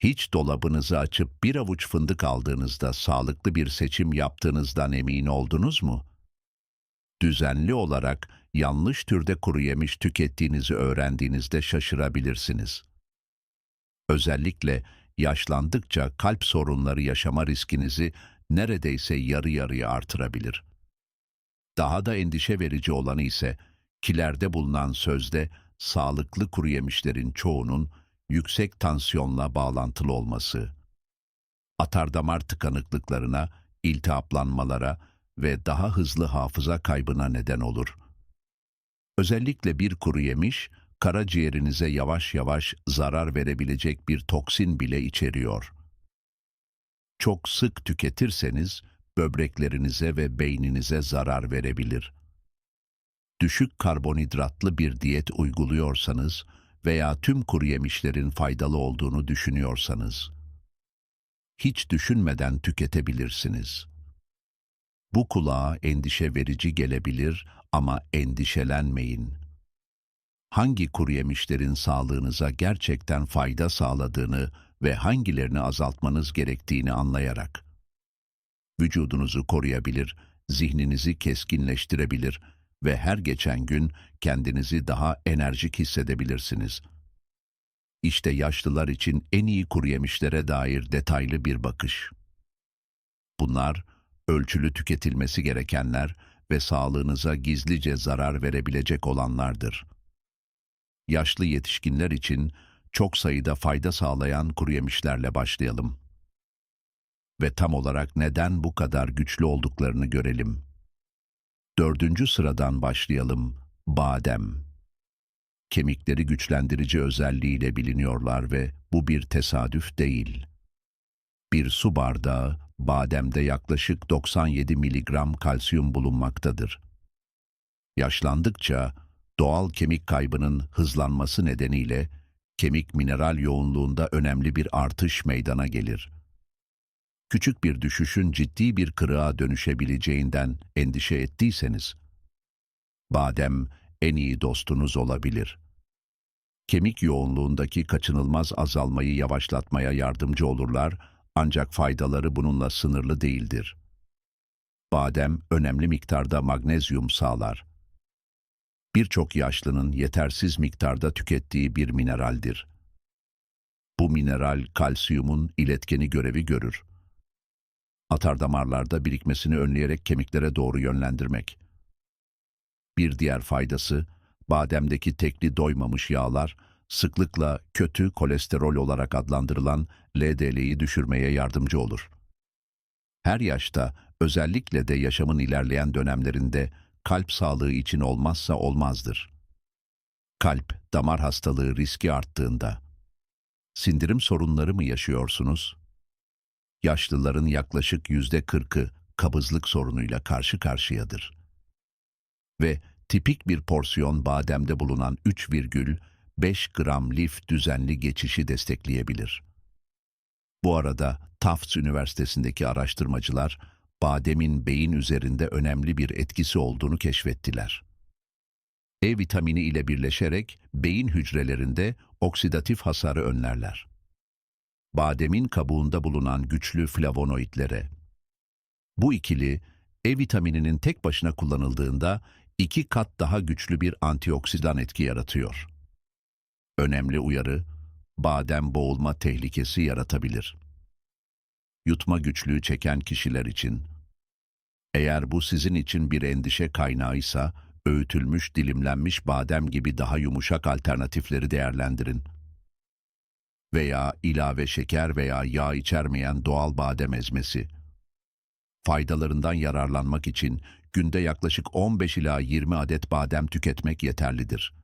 Hiç dolabınızı açıp bir avuç fındık aldığınızda sağlıklı bir seçim yaptığınızdan emin oldunuz mu? Düzenli olarak yanlış türde kuru yemiş tükettiğinizi öğrendiğinizde şaşırabilirsiniz. Özellikle yaşlandıkça kalp sorunları yaşama riskinizi neredeyse yarı yarıya artırabilir. Daha da endişe verici olanı ise kilerde bulunan sözde sağlıklı kuru yemişlerin çoğunun yüksek tansiyonla bağlantılı olması. Atardamar tıkanıklıklarına, iltihaplanmalara ve daha hızlı hafıza kaybına neden olur. Özellikle bir kuru yemiş, karaciğerinize yavaş yavaş zarar verebilecek bir toksin bile içeriyor. Çok sık tüketirseniz böbreklerinize ve beyninize zarar verebilir. Düşük karbonhidratlı bir diyet uyguluyorsanız veya tüm kuru yemişlerin faydalı olduğunu düşünüyorsanız, hiç düşünmeden tüketebilirsiniz. Bu kulağa endişe verici gelebilir ama endişelenmeyin. Hangi kuru yemişlerin sağlığınıza gerçekten fayda sağladığını ve hangilerini azaltmanız gerektiğini anlayarak, vücudunuzu koruyabilir, zihninizi keskinleştirebilir ve her geçen gün kendinizi daha enerjik hissedebilirsiniz. İşte yaşlılar için en iyi kuru yemişlere dair detaylı bir bakış. Bunlar, ölçülü tüketilmesi gerekenler ve sağlığınıza gizlice zarar verebilecek olanlardır. Yaşlı yetişkinler için çok sayıda fayda sağlayan kuru yemişlerle başlayalım. Ve tam olarak neden bu kadar güçlü olduklarını görelim. Dördüncü sıradan başlayalım. Badem. Kemikleri güçlendirici özelliğiyle biliniyorlar ve bu bir tesadüf değil. Bir su bardağı bademde yaklaşık 97 miligram kalsiyum bulunmaktadır. Yaşlandıkça doğal kemik kaybının hızlanması nedeniyle kemik mineral yoğunluğunda önemli bir artış meydana gelir. Küçük bir düşüşün ciddi bir kırığa dönüşebileceğinden endişe ettiyseniz, badem en iyi dostunuz olabilir. Kemik yoğunluğundaki kaçınılmaz azalmayı yavaşlatmaya yardımcı olurlar ancak faydaları bununla sınırlı değildir. Badem önemli miktarda magnezyum sağlar. Birçok yaşlının yetersiz miktarda tükettiği bir mineraldir. Bu mineral kalsiyumun iletkeni görevi görür. Atardamarlarda birikmesini önleyerek kemiklere doğru yönlendirmek. Bir diğer faydası, bademdeki tekli doymamış yağlar, sıklıkla kötü kolesterol olarak adlandırılan LDL'yi düşürmeye yardımcı olur. Her yaşta, özellikle de yaşamın ilerleyen dönemlerinde kalp sağlığı için olmazsa olmazdır. Kalp, damar hastalığı riski arttığında. Sindirim sorunları mı yaşıyorsunuz? Yaşlıların yaklaşık yüzde kırkı kabızlık sorunuyla karşı karşıyadır. Ve tipik bir porsiyon bademde bulunan 3,5 gram lif düzenli geçişi destekleyebilir. Bu arada Tufts Üniversitesi'ndeki araştırmacılar bademin beyin üzerinde önemli bir etkisi olduğunu keşfettiler. E vitamini ile birleşerek beyin hücrelerinde oksidatif hasarı önlerler. Bademin kabuğunda bulunan güçlü flavonoidlere. Bu ikili E vitamininin tek başına kullanıldığında iki kat daha güçlü bir antioksidan etki yaratıyor. Önemli uyarı, badem boğulma tehlikesi yaratabilir. Yutma güçlüğü çeken kişiler için. Eğer bu sizin için bir endişe kaynağıysa, öğütülmüş dilimlenmiş badem gibi daha yumuşak alternatifleri değerlendirin. Veya ilave şeker veya yağ içermeyen doğal badem ezmesi. Faydalarından yararlanmak için günde yaklaşık 15 ila 20 adet badem tüketmek yeterlidir.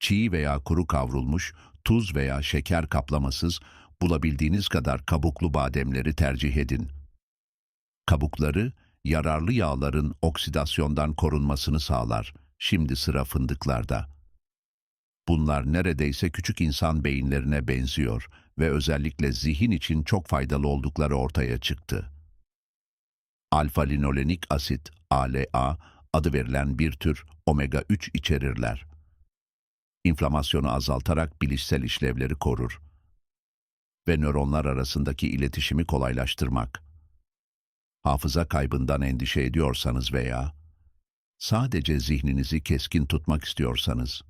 Çiğ veya kuru kavrulmuş, tuz veya şeker kaplamasız, bulabildiğiniz kadar kabuklu bademleri tercih edin. Kabukları, yararlı yağların oksidasyondan korunmasını sağlar. Şimdi sıra fındıklarda. Bunlar neredeyse küçük insan beyinlerine benziyor ve özellikle zihin için çok faydalı oldukları ortaya çıktı. Alfa-linolenik asit, ALA, adı verilen bir tür omega-3 içerirler. İnflamasyonu azaltarak bilişsel işlevleri korur. ve nöronlar arasındaki iletişimi kolaylaştırmak. Hafıza kaybından endişe ediyorsanız veya sadece zihninizi keskin tutmak istiyorsanız,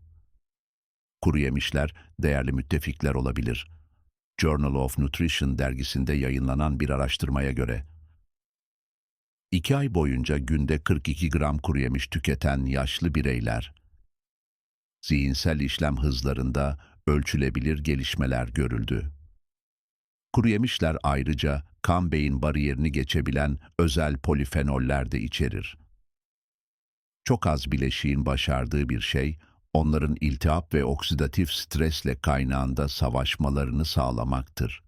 kuru yemişler değerli müttefikler olabilir. Journal of Nutrition dergisinde yayınlanan bir araştırmaya göre, iki ay boyunca günde 42 gram kuru yemiş tüketen yaşlı bireyler, zihinsel işlem hızlarında ölçülebilir gelişmeler görüldü. Kuru yemişler ayrıca kan beyin bariyerini geçebilen özel polifenoller de içerir. Çok az bileşiğin başardığı bir şey, onların iltihap ve oksidatif stresle kaynağında savaşmalarını sağlamaktır.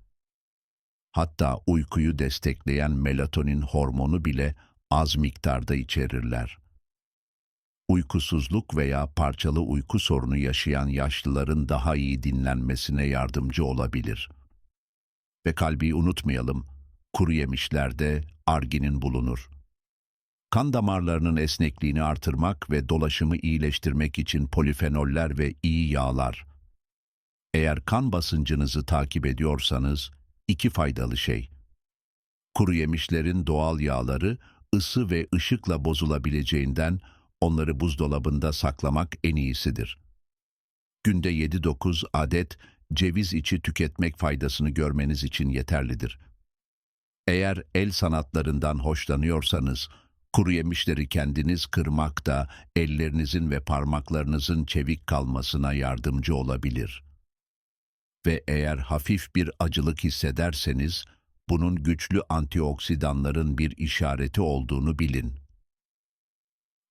Hatta uykuyu destekleyen melatonin hormonu bile az miktarda içerirler. Uykusuzluk veya parçalı uyku sorunu yaşayan yaşlıların daha iyi dinlenmesine yardımcı olabilir. Ve kalbi unutmayalım, kuru yemişlerde arginin bulunur. Kan damarlarının esnekliğini artırmak ve dolaşımı iyileştirmek için polifenoller ve iyi yağlar. Eğer kan basıncınızı takip ediyorsanız, iki faydalı şey. Kuru yemişlerin doğal yağları ısı ve ışıkla bozulabileceğinden onları buzdolabında saklamak en iyisidir. Günde 7-9 adet ceviz içi tüketmek faydasını görmeniz için yeterlidir. Eğer el sanatlarından hoşlanıyorsanız, kuru yemişleri kendiniz kırmak da ellerinizin ve parmaklarınızın çevik kalmasına yardımcı olabilir. Ve eğer hafif bir acılık hissederseniz, bunun güçlü antioksidanların bir işareti olduğunu bilin.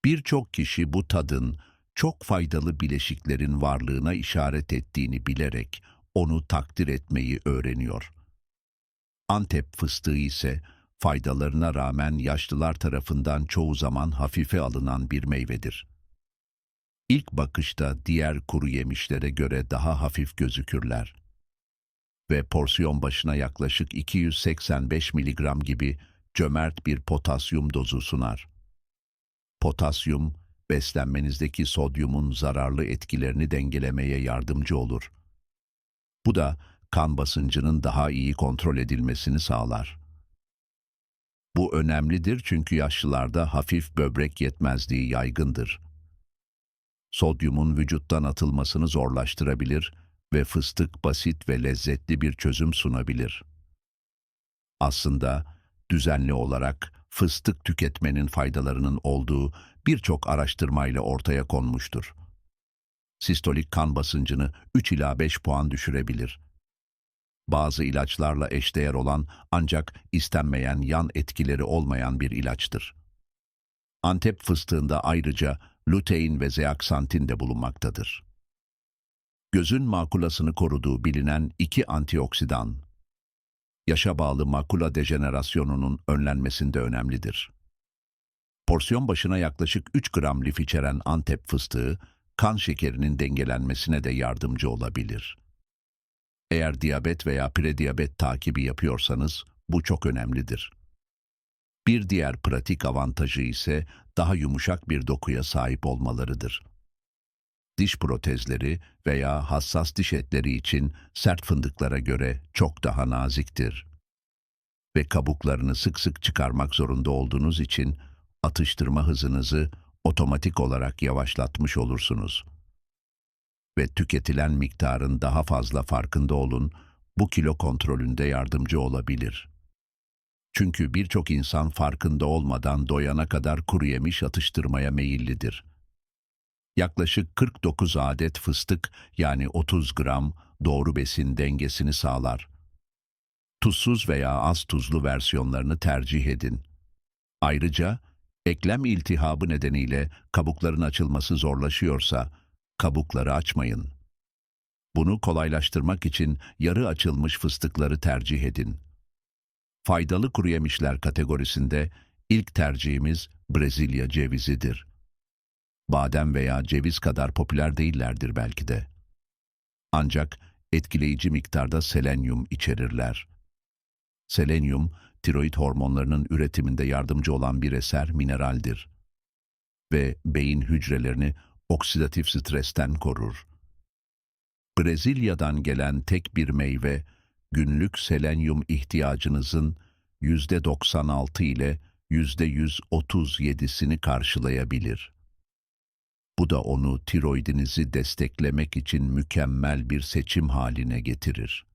Birçok kişi bu tadın çok faydalı bileşiklerin varlığına işaret ettiğini bilerek onu takdir etmeyi öğreniyor. Antep fıstığı ise faydalarına rağmen yaşlılar tarafından çoğu zaman hafife alınan bir meyvedir. İlk bakışta diğer kuru yemişlere göre daha hafif gözükürler ve porsiyon başına yaklaşık 285 miligram gibi cömert bir potasyum dozu sunar. Potasyum, beslenmenizdeki sodyumun zararlı etkilerini dengelemeye yardımcı olur. Bu da kan basıncının daha iyi kontrol edilmesini sağlar. Bu önemlidir çünkü yaşlılarda hafif böbrek yetmezliği yaygındır. Sodyumun vücuttan atılmasını zorlaştırabilir ve fıstık basit ve lezzetli bir çözüm sunabilir. Aslında düzenli olarak fıstık tüketmenin faydalarının olduğu birçok araştırmayla ortaya konmuştur. Sistolik kan basıncını 3 ila 5 puan düşürebilir. Bazı ilaçlarla eşdeğer olan ancak istenmeyen yan etkileri olmayan bir ilaçtır. Antep fıstığında ayrıca lutein ve zeaksantin de bulunmaktadır. Gözün makulasını koruduğu bilinen iki antioksidan, yaşa bağlı makula dejenerasyonunun önlenmesinde önemlidir. Porsiyon başına yaklaşık 3 gram lif içeren Antep fıstığı, kan şekerinin dengelenmesine de yardımcı olabilir. Eğer diyabet veya prediyabet takibi yapıyorsanız bu çok önemlidir. Bir diğer pratik avantajı ise daha yumuşak bir dokuya sahip olmalarıdır. Diş protezleri veya hassas diş etleri için sert fındıklara göre çok daha naziktir. Ve kabuklarını sık sık çıkarmak zorunda olduğunuz için atıştırma hızınızı otomatik olarak yavaşlatmış olursunuz. Ve tüketilen miktarın daha fazla farkında olun, bu kilo kontrolünde yardımcı olabilir. Çünkü birçok insan farkında olmadan doyana kadar kuru yemiş atıştırmaya meyillidir. Yaklaşık 49 adet fıstık yani 30 gram doğru besin dengesini sağlar. Tuzsuz veya az tuzlu versiyonlarını tercih edin. Ayrıca eklem iltihabı nedeniyle kabukların açılması zorlaşıyorsa kabukları açmayın. Bunu kolaylaştırmak için yarı açılmış fıstıkları tercih edin. Faydalı kuru yemişler kategorisinde ilk tercihimiz Brezilya cevizidir. Badem veya ceviz kadar popüler değillerdir belki de. Ancak etkileyici miktarda selenyum içerirler. Selenyum, tiroid hormonlarının üretiminde yardımcı olan bir eser mineraldir ve beyin hücrelerini oksidatif stresten korur. Brezilya'dan gelen tek bir meyve, günlük selenyum ihtiyacınızın %96 ile %137'sini karşılayabilir. Bu da onu tiroidinizi desteklemek için mükemmel bir seçim haline getirir.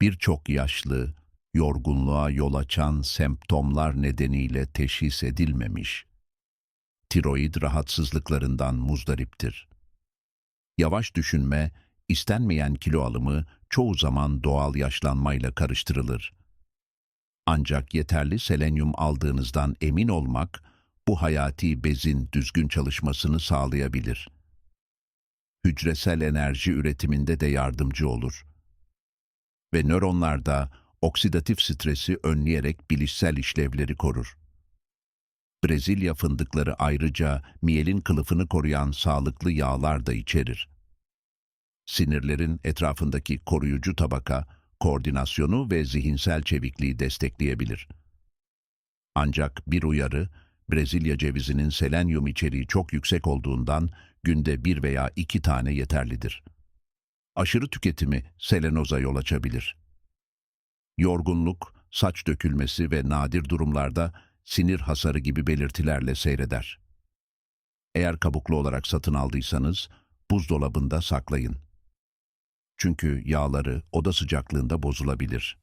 Birçok yaşlı, yorgunluğa yol açan semptomlar nedeniyle teşhis edilmemiş. Tiroid rahatsızlıklarından muzdariptir. Yavaş düşünme, istenmeyen kilo alımı çoğu zaman doğal yaşlanmayla karıştırılır. Ancak yeterli selenyum aldığınızdan emin olmak, bu hayati bezin düzgün çalışmasını sağlayabilir. Hücresel enerji üretiminde de yardımcı olur. Ve nöronlarda oksidatif stresi önleyerek bilişsel işlevleri korur. Brezilya fındıkları ayrıca miyelin kılıfını koruyan sağlıklı yağlar da içerir. Sinirlerin etrafındaki koruyucu tabaka, koordinasyonu ve zihinsel çevikliği destekleyebilir. Ancak bir uyarı, Brezilya cevizinin selenyum içeriği çok yüksek olduğundan günde bir veya iki tane yeterlidir. Aşırı tüketimi selenoza yol açabilir. Yorgunluk, saç dökülmesi ve nadir durumlarda sinir hasarı gibi belirtilerle seyreder. Eğer kabuklu olarak satın aldıysanız buzdolabında saklayın. Çünkü yağları oda sıcaklığında bozulabilir.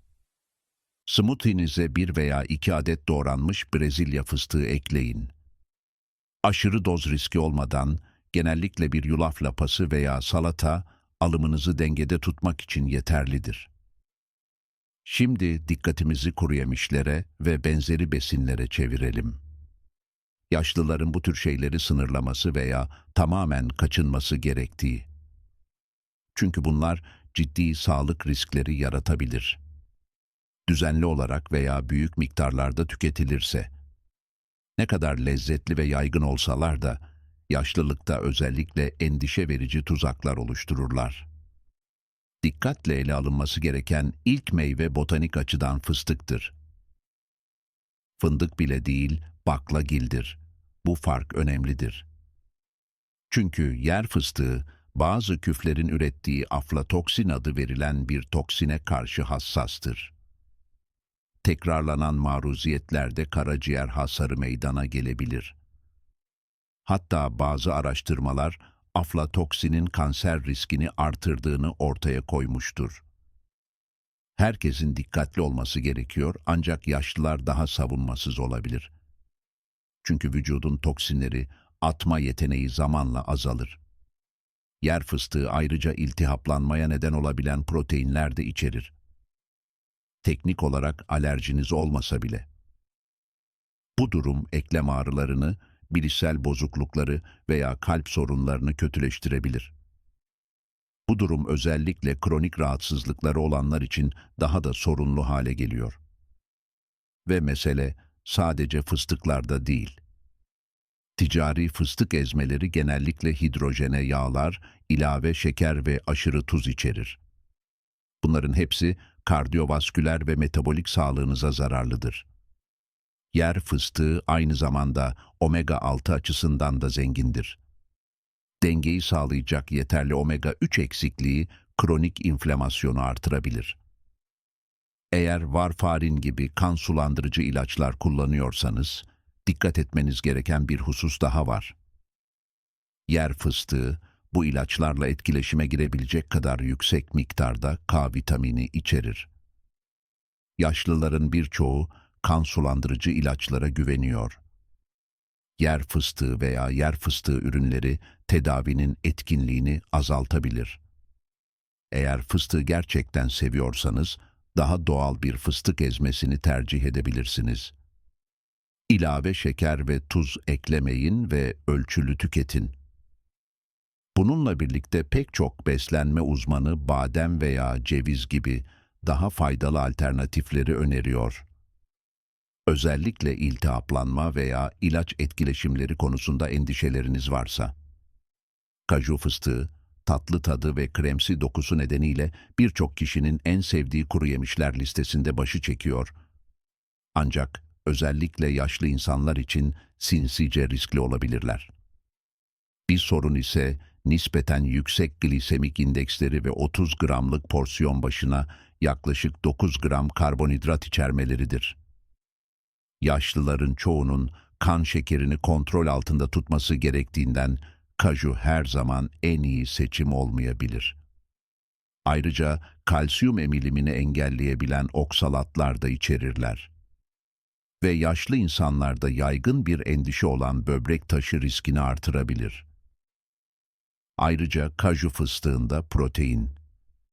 Smoothie'nize bir veya iki adet doğranmış Brezilya fıstığı ekleyin. Aşırı doz riski olmadan genellikle bir yulaf lapası veya salata alımınızı dengede tutmak için yeterlidir. Şimdi dikkatimizi kuru yemişlere ve benzeri besinlere çevirelim. Yaşlıların bu tür şeyleri sınırlaması veya tamamen kaçınması gerektiği. Çünkü bunlar ciddi sağlık riskleri yaratabilir. Düzenli olarak veya büyük miktarlarda tüketilirse, ne kadar lezzetli ve yaygın olsalar da, yaşlılıkta özellikle endişe verici tuzaklar oluştururlar. Dikkatle ele alınması gereken ilk meyve botanik açıdan fıstıktır. Fındık bile değil, baklagildir. Bu fark önemlidir. Çünkü yer fıstığı, bazı küflerin ürettiği aflatoksin adı verilen bir toksine karşı hassastır. Tekrarlanan maruziyetlerde karaciğer hasarı meydana gelebilir. Hatta bazı araştırmalar aflatoksinin kanser riskini artırdığını ortaya koymuştur. Herkesin dikkatli olması gerekiyor ancak yaşlılar daha savunmasız olabilir. Çünkü vücudun toksinleri atma yeteneği zamanla azalır. Yer fıstığı ayrıca iltihaplanmaya neden olabilen proteinler de içerir. Teknik olarak alerjiniz olmasa bile. Bu durum eklem ağrılarını, bilişsel bozuklukları veya kalp sorunlarını kötüleştirebilir. Bu durum özellikle kronik rahatsızlıkları olanlar için daha da sorunlu hale geliyor. Ve mesele sadece fıstıklarda değil. Ticari fıstık ezmeleri genellikle hidrojene yağlar, ilave şeker ve aşırı tuz içerir. Bunların hepsi kardiyovasküler ve metabolik sağlığınıza zararlıdır. Yer fıstığı aynı zamanda omega 6 açısından da zengindir. Dengeyi sağlayacak yeterli omega 3 eksikliği kronik inflamasyonu artırabilir. Eğer varfarin gibi kan sulandırıcı ilaçlar kullanıyorsanız, dikkat etmeniz gereken bir husus daha var. Yer fıstığı, bu ilaçlarla etkileşime girebilecek kadar yüksek miktarda K vitamini içerir. Yaşlıların birçoğu kan sulandırıcı ilaçlara güveniyor. Yer fıstığı veya yer fıstığı ürünleri tedavinin etkinliğini azaltabilir. Eğer fıstığı gerçekten seviyorsanız, daha doğal bir fıstık ezmesini tercih edebilirsiniz. İlave şeker ve tuz eklemeyin ve ölçülü tüketin. Bununla birlikte pek çok beslenme uzmanı badem veya ceviz gibi daha faydalı alternatifleri öneriyor. Özellikle iltihaplanma veya ilaç etkileşimleri konusunda endişeleriniz varsa. Kaju fıstığı, tatlı tadı ve kremsi dokusu nedeniyle birçok kişinin en sevdiği kuru yemişler listesinde başı çekiyor. Ancak özellikle yaşlı insanlar için sinsice riskli olabilirler. Bir sorun ise nispeten yüksek glisemik indeksleri ve 30 gramlık porsiyon başına yaklaşık 9 gram karbonhidrat içermeleridir. Yaşlıların çoğunun kan şekerini kontrol altında tutması gerektiğinden kaju her zaman en iyi seçim olmayabilir. Ayrıca kalsiyum emilimini engelleyebilen oksalatlar da içerirler. Ve yaşlı insanlarda yaygın bir endişe olan böbrek taşı riskini artırabilir. Ayrıca kaju fıstığında protein,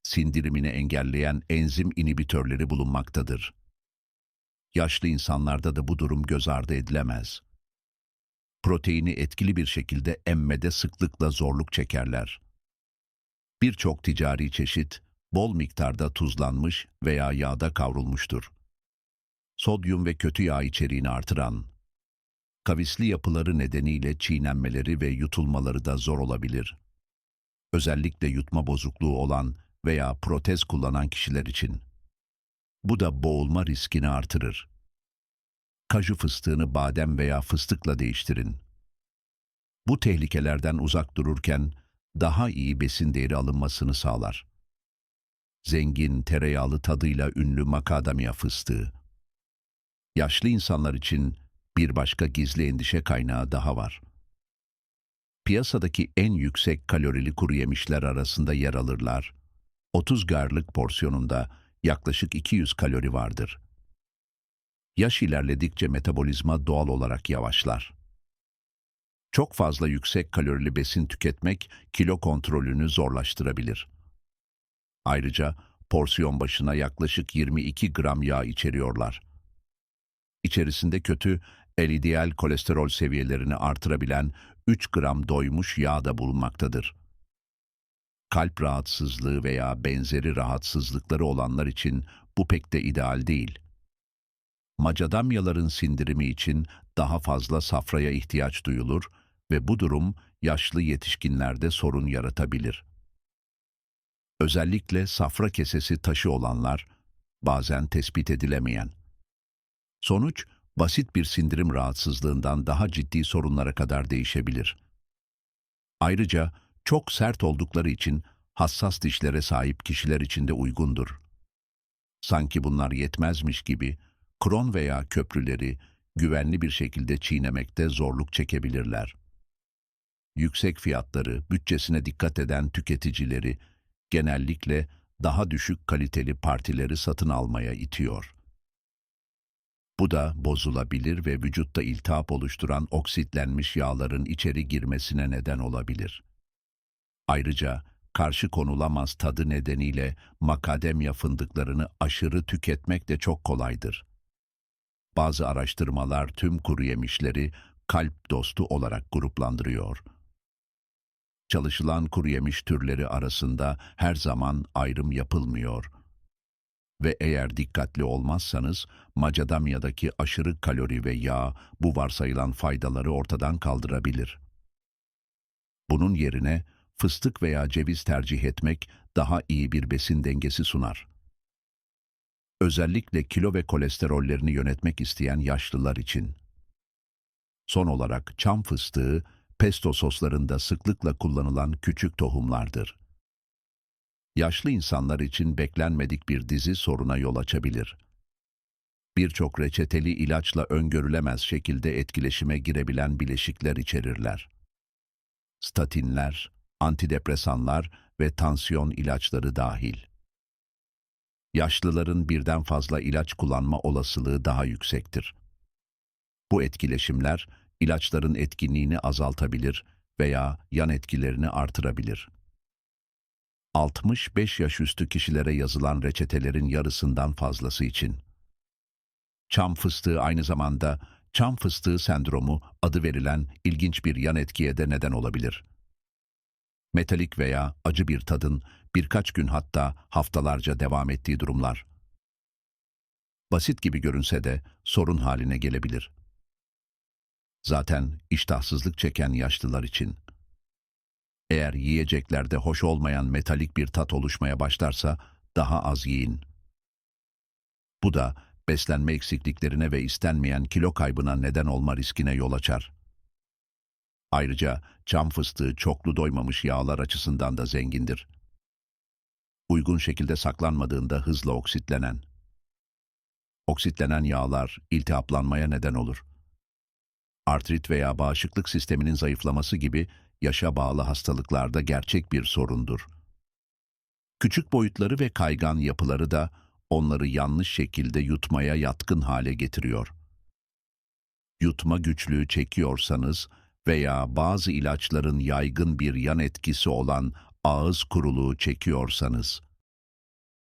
sindirimini engelleyen enzim inhibitörleri bulunmaktadır. Yaşlı insanlarda da bu durum göz ardı edilemez. Proteini etkili bir şekilde emmede sıklıkla zorluk çekerler. Birçok ticari çeşit bol miktarda tuzlanmış veya yağda kavrulmuştur. Sodyum ve kötü yağ içeriğini artıran, kavisli yapıları nedeniyle çiğnenmeleri ve yutulmaları da zor olabilir. Özellikle yutma bozukluğu olan veya protez kullanan kişiler için. Bu da boğulma riskini artırır. Kaju fıstığını badem veya fıstıkla değiştirin. Bu tehlikelerden uzak dururken daha iyi besin değeri alınmasını sağlar. Zengin, tereyağlı tadıyla ünlü makadamya fıstığı. Yaşlı insanlar için bir başka gizli endişe kaynağı daha var. Piyasadaki en yüksek kalorili kuru yemişler arasında yer alırlar. 30 garlık porsiyonunda yaklaşık 200 kalori vardır. Yaş ilerledikçe metabolizma doğal olarak yavaşlar. Çok fazla yüksek kalorili besin tüketmek kilo kontrolünü zorlaştırabilir. Ayrıca porsiyon başına yaklaşık 22 gram yağ içeriyorlar. İçerisinde kötü LDL kolesterol seviyelerini artırabilen 3 gram doymuş yağ da bulunmaktadır. Kalp rahatsızlığı veya benzeri rahatsızlıkları olanlar için bu pek de ideal değil. Macadamyaların sindirimi için daha fazla safraya ihtiyaç duyulur ve bu durum yaşlı yetişkinlerde sorun yaratabilir. Özellikle safra kesesi taşı olanlar, bazen tespit edilemeyen. Sonuç, basit bir sindirim rahatsızlığından daha ciddi sorunlara kadar değişebilir. Ayrıca çok sert oldukları için hassas dişlere sahip kişiler için de uygundur. Sanki bunlar yetmezmiş gibi kron veya köprüleri güvenli bir şekilde çiğnemekte zorluk çekebilirler. Yüksek fiyatları, bütçesine dikkat eden tüketicileri genellikle daha düşük kaliteli partileri satın almaya itiyor. Bu da bozulabilir ve vücutta iltihap oluşturan oksitlenmiş yağların içeri girmesine neden olabilir. Ayrıca karşı konulamaz tadı nedeniyle makademya fındıklarını aşırı tüketmek de çok kolaydır. Bazı araştırmalar tüm kuru yemişleri kalp dostu olarak gruplandırıyor. Çalışılan kuru yemiş türleri arasında her zaman ayrım yapılmıyor. Ve eğer dikkatli olmazsanız macadamyadaki aşırı kalori ve yağ bu varsayılan faydaları ortadan kaldırabilir. Bunun yerine fıstık veya ceviz tercih etmek daha iyi bir besin dengesi sunar. Özellikle kilo ve kolesterollerini yönetmek isteyen yaşlılar için. Son olarak çam fıstığı, pesto soslarında sıklıkla kullanılan küçük tohumlardır. Yaşlı insanlar için beklenmedik bir dizi soruna yol açabilir. Birçok reçeteli ilaçla öngörülemez şekilde etkileşime girebilen bileşikler içerirler. Statinler, antidepresanlar ve tansiyon ilaçları dahil. Yaşlıların birden fazla ilaç kullanma olasılığı daha yüksektir. Bu etkileşimler ilaçların etkinliğini azaltabilir veya yan etkilerini artırabilir. 65 yaş üstü kişilere yazılan reçetelerin yarısından fazlası için. Çam fıstığı aynı zamanda çam fıstığı sendromu adı verilen ilginç bir yan etkiye de neden olabilir metalik veya acı bir tadın birkaç gün hatta haftalarca devam ettiği durumlar. Basit gibi görünse de sorun haline gelebilir. Zaten iştahsızlık çeken yaşlılar için. Eğer yiyeceklerde hoş olmayan metalik bir tat oluşmaya başlarsa daha az yiyin. Bu da beslenme eksikliklerine ve istenmeyen kilo kaybına neden olma riskine yol açar. Ayrıca çam fıstığı çoklu doymamış yağlar açısından da zengindir. uygun şekilde saklanmadığında hızla oksitlenen. Oksitlenen yağlar iltihaplanmaya neden olur. Artrit veya bağışıklık sisteminin zayıflaması gibi yaşa bağlı hastalıklarda gerçek bir sorundur. Küçük boyutları ve kaygan yapıları da onları yanlış şekilde yutmaya yatkın hale getiriyor. Yutma güçlüğü çekiyorsanız veya bazı ilaçların yaygın bir yan etkisi olan ağız kuruluğu çekiyorsanız,